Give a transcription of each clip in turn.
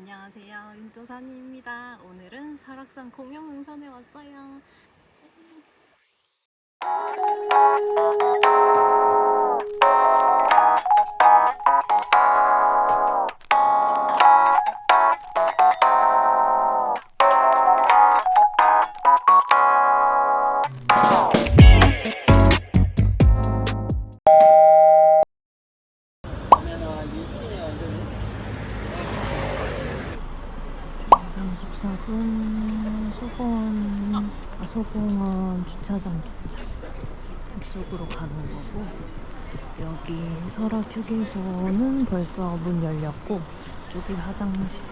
안녕하세요. 윤도산입니다. 오늘은 설악산 공영능선에 왔어요. 장 여기 설악 휴게소는 벌써 문 열렸고 저기 화장실.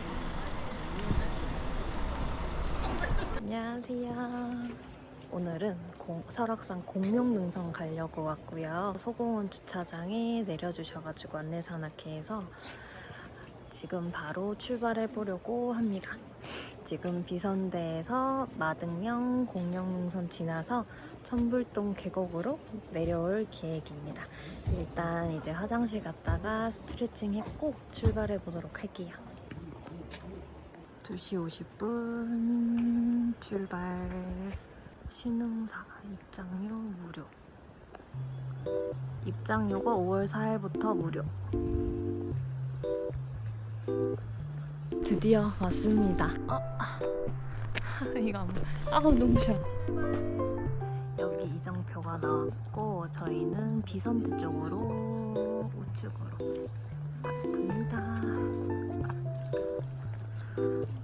안녕하세요. 오늘은 공- 설악산 공룡능선 가려고 왔고요. 소공원 주차장에 내려주셔가지고 해서 지금 바로 출발해 보려고 합니다. 지금 비선대에서 마등령 공룡능선 지나서 천불동 계곡으로 내려올 계획입니다. 일단 이제 화장실 갔다가 스트레칭 했고 출발해 보도록 할게요. 2시 50분 출발 신흥사 입장료 무료 입장료가 5월 4일부터 무료 드디어 왔습니다. 어, 아, 이거 안 보여. 아 너무 싫어. 이정표가 나왔고 저희는 비선드 쪽으로 우측으로 갑니다.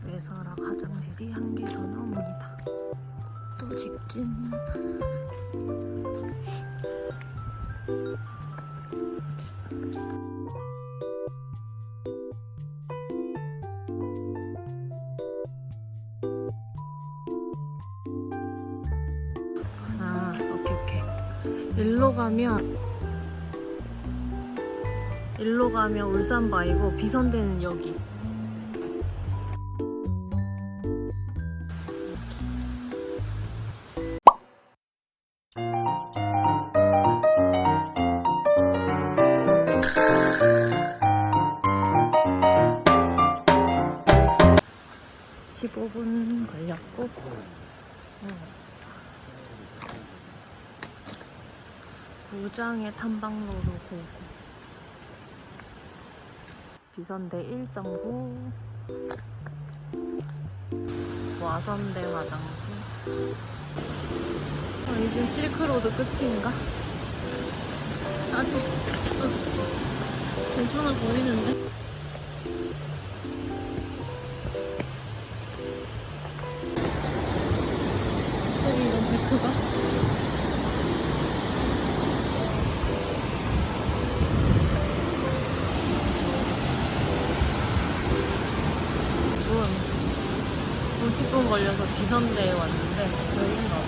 외설악 화장실이 한 개 더 나옵니다. 또 직진. 일로 가면 일로 가면 울산바이고 비선대는 여기. (15분) 걸렸고 구장의 탐방로로 고고 비선대 1.9 와선대 화장실 어, 이제 실크로드 끝인가? 아직 어, 괜찮아 보이는데? 50분 걸려서 비선대에 왔는데 여긴가 봐.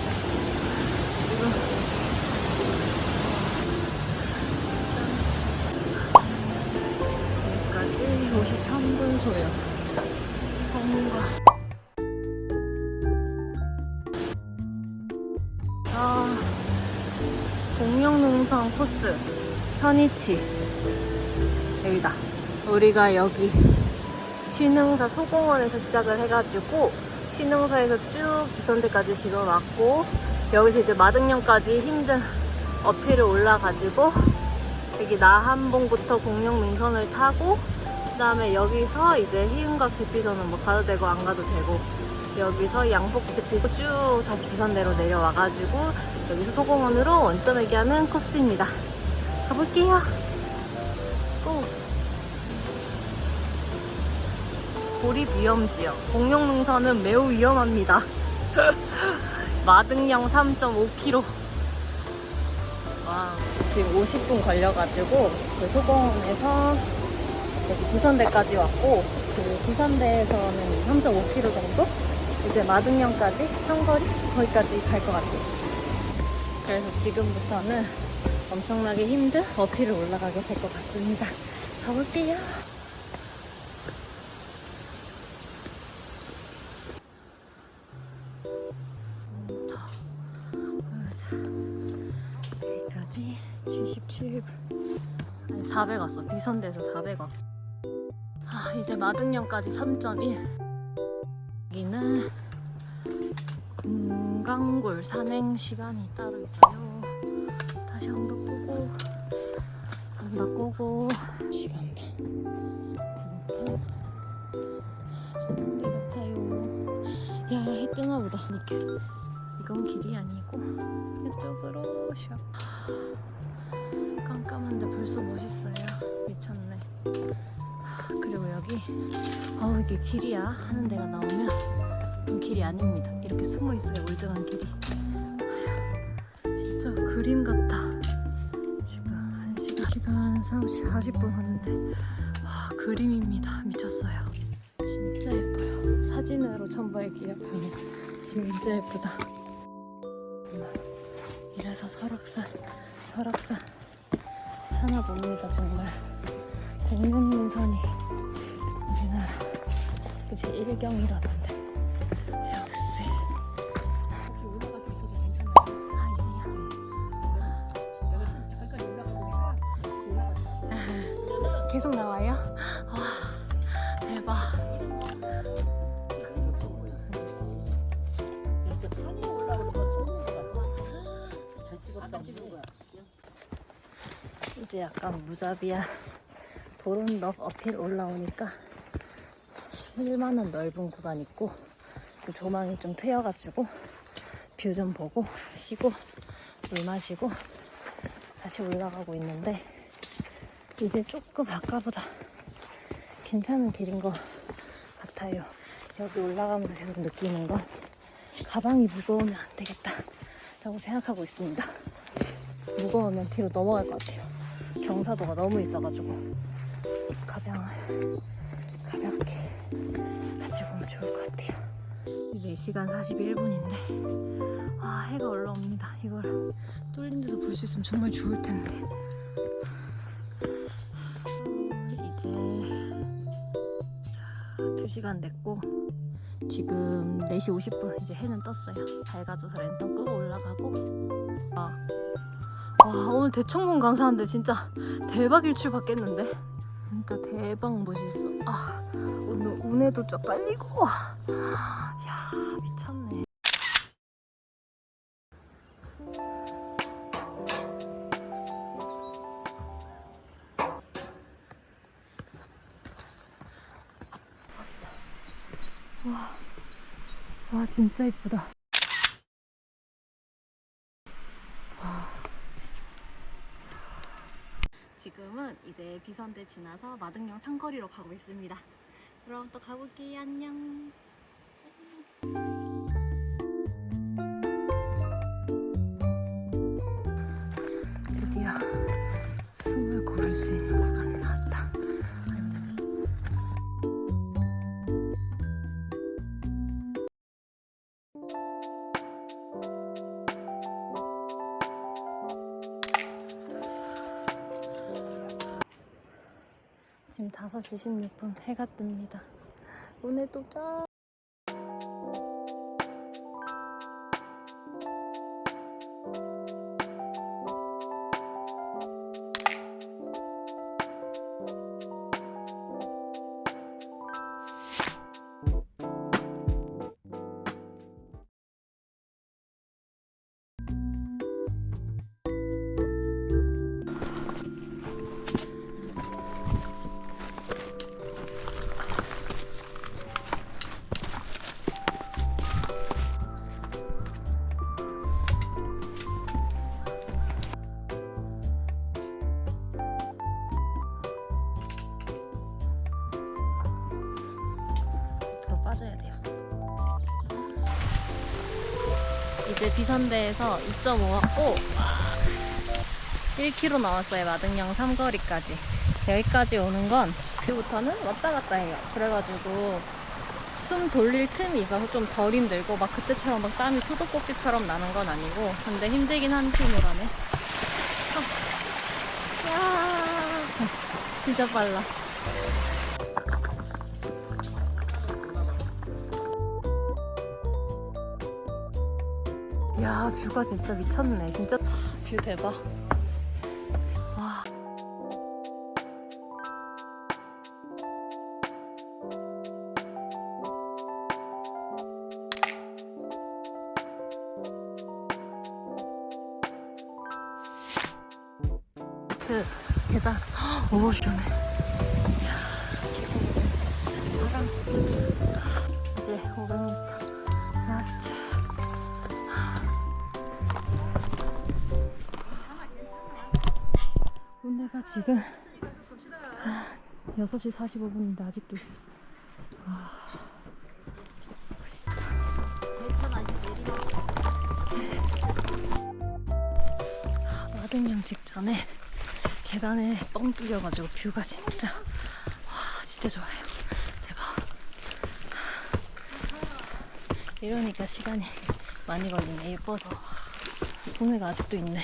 지금 여기까지 53분 소요. 통과. 아, 공룡농성 코스 편이치 여기다. 우리가 여기 신흥사 소공원에서 시작을 해가지고 신흥사에서 쭉 비선대까지 지금 왔고 여기서 이제 마등령까지 힘든 어필을 올라가지고 여기 나한봉부터 공룡능선을 타고 그 다음에 여기서 이제 희운각 대피소는 뭐 가도 되고 안 가도 되고 여기서 양복 대피소 쭉 다시 비선대로 내려와가지고 여기서 소공원으로 원점 얘기하는 코스입니다. 가볼게요. 고! 고립 위험 지역. 공룡 능선은 매우 위험합니다. 마등령 3.5km. 와, 지금 50분 걸려가지고 그 소공원에서 여기 비선대까지 왔고 그 비선대에서는 3.5km 정도? 이제 마등령까지 상거리 거기까지 갈 것 같아요. 그래서 지금부터는 엄청나게 힘든 어필을 올라가게 될 것 같습니다. 가볼게요. 77분. 아니, 400 왔어. 비선대에서 400 왔어. 하, 아, 이제 마등령까지 3.1. 여기는 금강굴 산행 시간이 따로 있어요. 다시 한번 끄고, 한번 끄고. 시간 반. 9분 좋은 데 같아요. 야, 해 뜨나 보다. 이건 길이 아니고, 이쪽으로 샥. 깜깜한데 벌써 멋있어요. 미쳤네. 그리고 여기 어우 이게 길이야 하는 데가 나오면 길이 아닙니다. 이렇게 숨어 있어요. 울정한 길이. 진짜 그림 같다. 지금 한 시간 시간 40분 하는데 와 그림입니다. 미쳤어요. 진짜 예뻐요. 사진으로 첨부할게요. 진짜 예쁘다. 이래서 설악산 설악산 하나 봅니다 정말 공룡민선이 우리나라 그제 일경이라던데 역시. 아 이제야 올라갔다. 계속 나와요? 와 대박 찍었다. 찍은 거야. 이제 약간 무자비한 도른럭 어필 올라오니까 7만원 넓은 구간 있고 그 조망이 좀 트여가지고 뷰 좀 보고 쉬고 물 마시고 다시 올라가고 있는데 이제 조금 아까보다 괜찮은 길인 것 같아요. 여기 올라가면서 계속 느끼는 건 가방이 무거우면 안 되겠다 라고 생각하고 있습니다. 무거우면 뒤로 넘어갈 것 같아요. 경사도가 너무 있어가지고 가방을 가볍게 가지고 오면 좋을 것 같아요. 4시간 41분인데 와 해가 올라옵니다. 이걸 뚫린 데서 볼 수 있으면 정말 좋을 텐데 어, 이제 자, 2시간 됐고 지금 4시 50분 이제 해는 떴어요. 밝아져서 랜턴 끄고 올라가고 아, 와 오늘 대청문 감사한데 진짜 대박 일출 받겠는데? 진짜 대박 멋있어. 아 오늘 운해도 쫙 깔리고. 야 미쳤네. 와, 와 진짜 이쁘다 지금은 이제 비선대 지나서 마등령 상거리로 가고 있습니다. 그럼 또 가볼게요. 안녕. 드디어 숨을 고를 수 있는 지금 5시 16분 해가 뜹니다. 오늘 또 짠! 빠져야 돼요. 이제 비선대에서 2.5 왔고 1km 나왔어요. 마등령 삼거리까지. 여기까지 오는 건 그부터는 왔다 갔다 해요. 그래가지고 숨 돌릴 틈이 있어서 좀 덜 힘들고 막 그때처럼 막 땀이 수도꼭지처럼 나는 건 아니고 근데 힘들긴 한. 어. 야 진짜 빨라. 야 뷰가 진짜 미쳤네 진짜. 뷰 대박. 와. 계단. 오 시원해. 이야, 바람. 이제 오르는 온대가 지금 6시 45분인데 아직도 있어. 괜찮아 이제 내리막 마등령 직전에 계단에 뻥 뚫려가지고 뷰가 진짜 와 진짜 좋아요. 대박. 이러니까 시간이 많이 걸리네. 예뻐서. 동네가 아직도 있네